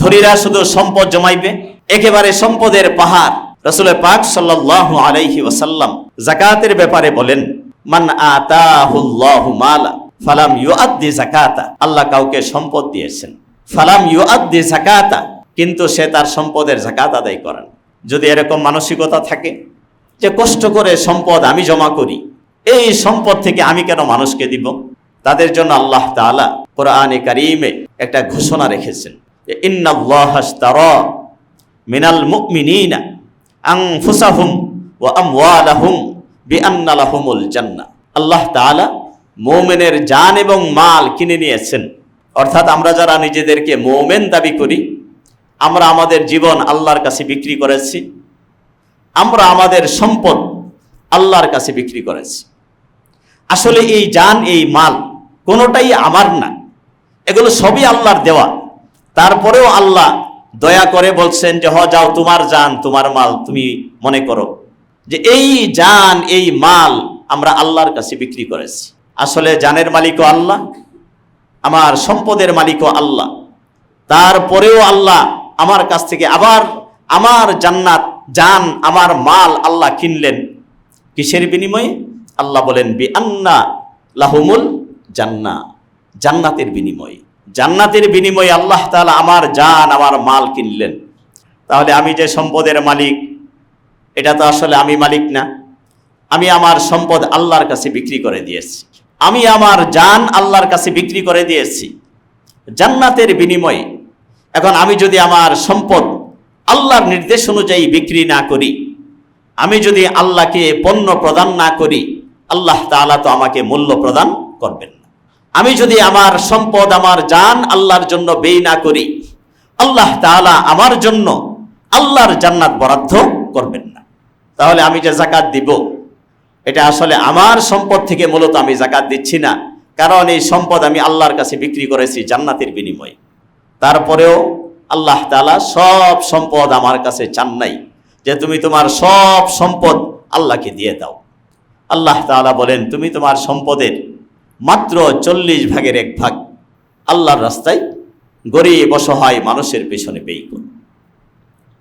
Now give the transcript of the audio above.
ধনীরা শুধু সম্পদ জমাইবে, একেবারে সম্পদের পাহাড়। রসুলের পাক সাল্লাহ আলাইহি ওয়াসাল্লাম জাকাতের ব্যাপারে বলেন, মান আতাহুল্লাহু মালা, ফালাম ইউআদ্দি জাকাতা আল্লাহ কাউকে সম্পদ দিয়েছেন। ফালাম ইউআদ্দি জাকাতা কিন্তু সে তার সম্পদের জাকাত আদায় করেন। যদি এরকম মানসিকতা থাকে যে কষ্ট করে সম্পদ আমি জমা করি, এই সম্পদ থেকে আমি কেন মানুষকে দিব? তাদের জন্য আল্লাহ তাআলা কোরআনে কারিমে একটা ঘোষণা রেখেছেন। যে ইন্নাল্লাহ আশতারা মিনাল মুমিনিনা আনফুসাহুম ওয়া আমওয়ালাহুম বিআন্না লাহুমুল জান্নাহ। আল্লাহ তাআলা মুমিনের জান এবং মাল কিনে নিয়েছেন। অর্থাৎ আমরা যারা নিজেদেরকে মুমিন দাবি করি, আমরা আমাদের জীবন আল্লাহর কাছে বিক্রি করেছি, আমরা আমাদের সম্পদ আল্লাহর কাছে বিক্রি করেছি। আসলে এই জান, এই মাল কোনোটাই আমার না। এগুলো সবই আল্লাহর দেওয়া। তারপরেও আল্লাহ দয়া করে বলছেন যে, হ, যাও, তোমার জান, তোমার মাল তুমি মনে করো। যে এই জান, এই মাল আমরা আল্লাহর কাছে বিক্রি করেছি। আসলে জানের মালিকও আল্লাহ, আমার সম্পদের মালিকও আল্লাহ। তারপরেও আল্লাহ আমার কাছ থেকে আবার আমার জান্নাত, জান, আমার মাল আল্লাহ কিনলেন। কিসের বিনিময়ে? আল্লাহ বলেন, বি আন্না লাহুমুল জান্না জান্নাতের বিনিময়ে। জান্নাতের বিনিময়ে আল্লাহ তাআলা আমার জান, আমার মাল কিনলেন। তাহলে আমি যে সম্পদের মালিক, এটা তো আসলে আমি মালিক না। আমি আমার সম্পদ আল্লাহর কাছে বিক্রি করে দিয়েছি। আমি আমার জান আল্লাহর কাছে বিক্রি করে দিয়েছি। জান্নাতের বিনিময়ে। এখন আমি যদি আমার সম্পদ আল্লাহর নির্দেশ অনুযায়ী বিক্রি না করি, আমি যদি আল্লাহকে পণ্য প্রদান না করি, আল্লাহ তাআলা তো আমাকে মূল্য প্রদান করবেন আমি যদি আমার সম্পদ, আমার জান আল্লাহর জন্য ব্যয় না করি, আল্লাহ তাআলা আমার জন্য আল্লাহর জান্নাত বরাদ্দ করবেন না। তাহলে আমি যে জাকাত দিব, এটা আসলে আমার সম্পদ থেকে মূলত আমি জাকাত দিচ্ছি না। কারণ এই সম্পদ আমি আল্লাহর কাছে বিক্রি করেছি জান্নাতের বিনিময়ে। তারপরেও আল্লাহ তাআলা সব সম্পদ আমার কাছে চান নাই যে তুমি তোমার সব সম্পদ আল্লাহকে দিয়ে দাও। আল্লাহ তাআলা বলেন, তুমি তোমার সম্পদের মাত্র চল্লিশ ভাগের এক ভাগ আল্লাহর রাস্তায় গরিব অসহায় মানুষের পেছনে ব্যয়